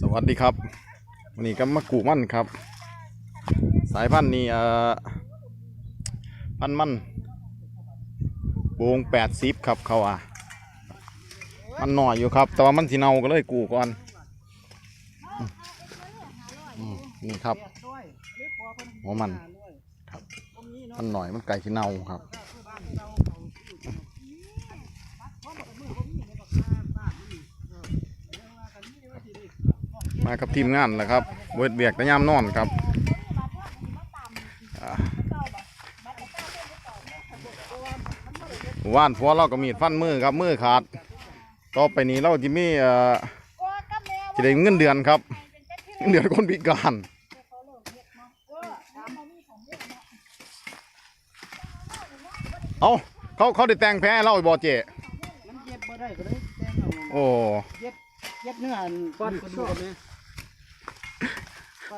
สวัสดีครับวันนี้ก็มากูมั่นครับ สายพันธุ์นี้เอ่อพันธุ์มั่นวงแปดสิบครับเขาอะ มันหน่อยอยู่ครับ แต่ว่ามันสีเนาก็เลยกูก่อนอนี่ครับหัวมันครับมันหน่อยมันไก่สีเนาครับ มากับทีมงานแหละครับเบิดเบียกแต่ยามนอนครับอ่าว่านพัวเราก็มีดฟันมือครับมือขาด ต่อไปนี้เราจะมีเอ่อจะได้เงินเดือนครับเงินเดือนคนพิการเอาเขาเขาได้แต่งแพ้ให้เราอีกบอเจมันเย็บบ่ได้ก็เลยแจ้งเอาโอ้เย็บเย็บเนื้ออันก้อนกระดูกนี่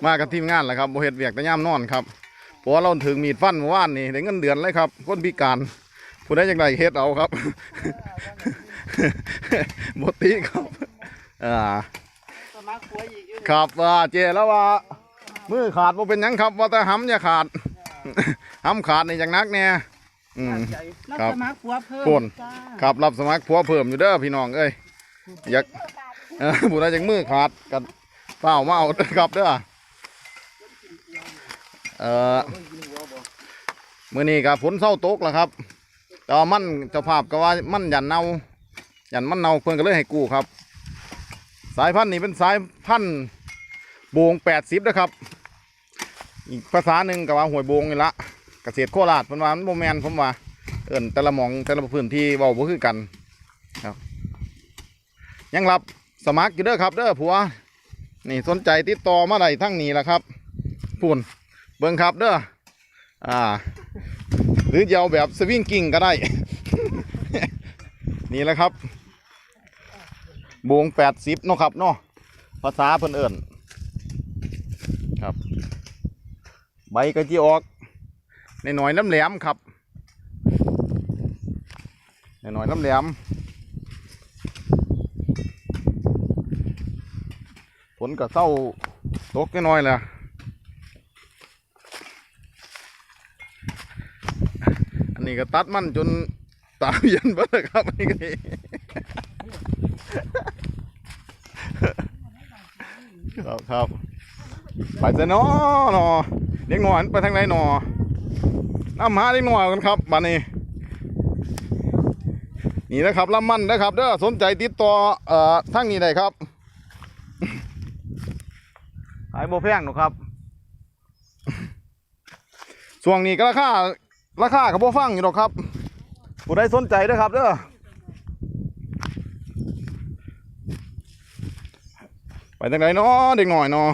มากับทีมงานแหละครับบ่เฮ็ดเวียกแต่ย่ามนอนครับเพราะว่าเราถึงมีดฟันเมื่อวานนี่ได้เงินเดือนเลยครับคนพิการผู้ใดอยากได้เฮ็ดเอาครับบ่ติครับอ่าสมัครผัวอีกอยู่ครับว่าเจแล้วว่ามือขาดบ่เป็นหยังครับ ว่าแต่หำอย่าขาดหำขาดนี่จังนักแน่อืมใจรับครับสมัครผัวเพิ่มโอนจ้าครับรับสมัครผัวเพิ่มอยู่เด้อพี่น้องเอ้ยอยากเออผู้ใดอยากมือขาดกันเปล่ามาเอาเด้อครับเด้อ เออมื่อนี้ก็ฝนเศร้าตกแล้วครับแต่ว่ามันเจ้าภาพก็ว่ามันหยันเนายันมันเน่าเพิ่นก็เลยให้กู้ครับ สายพันธุ์นี้เป็นสายพันธุ์โบงแปดสิบนะครับ อีกภาษาหนึ่งก็ว่าหวยโบงนี่ละเกษตรโคราชเพิ่นว่ามันโมแมนผมว่าเอิ้นแต่ละหมองแต่ละพื้นที่เว้าบ่คือกันครับ ยังรับสมัครอยู่เด้อครับเด้อผัวนี่สนใจติดต่อมาได้ทั้งนี้แหละครับพูน เบิ่งครับเด้ออ่า หรือจะเอาแบบสวิงกิ้งก็ได้ นี่แหละครับบวงแปดสิบเนาะครับเนาะภาษาเพิ่นเอิ่นครับ ใบกระจีออกในหน่อยน้ำแหลมครับในหน่อยน้ำแหลมฝนก็เศร้าตกน้อยแหละ นนี้ก็ตัดมันจนตาเวียนบิดแล้วครับนี่ก็ดีครับครับไปซะนาะเนาะเด็กหนอนไปทางไหนหนอน้ำหาเด็กหนอกันครับบัดนี้ นี่นะครับลำมันนะครับเด้อสนใจติดต่อเอ่อทางนี้ได้ครับขายโบแพงหนูครับช่วงนี้ก็ราคา ราคาก็บ่ฟังอยู่หรอกครับผู้ใดสนใจเด้อครับเด้อไปทางไหนเนาะเด็กหน่อยเนาะ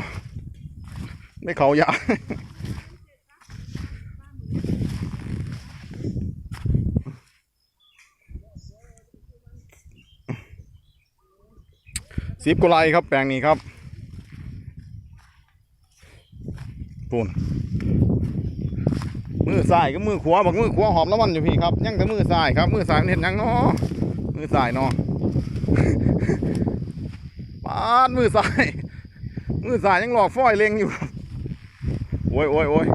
ได้เขายาสิบกุไลครับแปลงนี้ครับปูน มือซ้ายก็มือขวาบักมือขวาหอมละวมันอยู่พี่ครับยังแต่มือซ้ายครับ มือซ้ายมันเห็นยังเนาะมือซ้ายเนาะปาดมือซ้าย มือซ้ายยังหลอกฝ้อยเล็งอยู่ครับโอ้ยโอ้ยโอ้ย